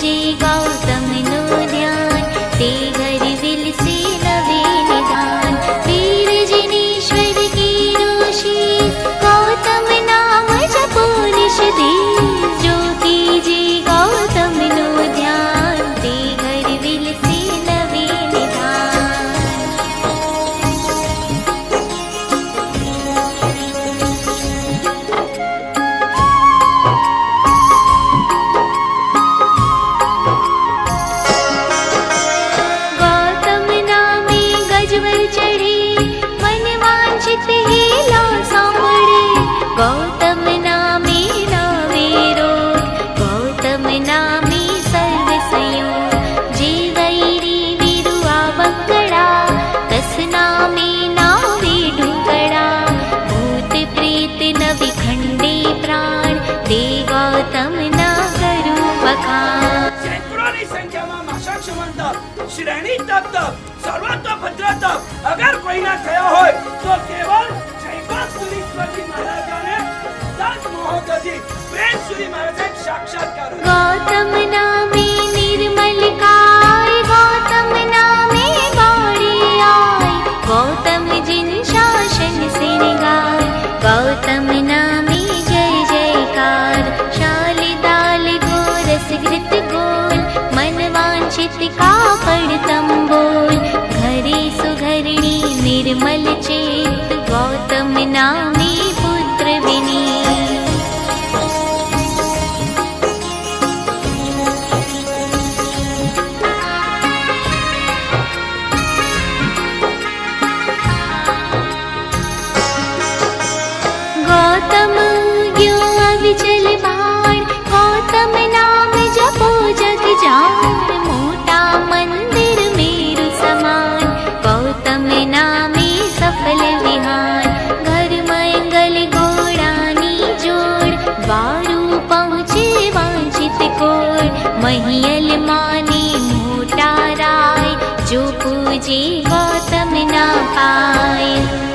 机构。તપ શ્રેણી તપ તપ સર્વત્વ ભદ્ર તપ અગર કોઈના થયો હોય તો કેવળ निर्मल चेत गौतम नामे पुत्र विनी गौतम नहीं अलमाने मोटा राय जो पूजे गौतम ना पाए।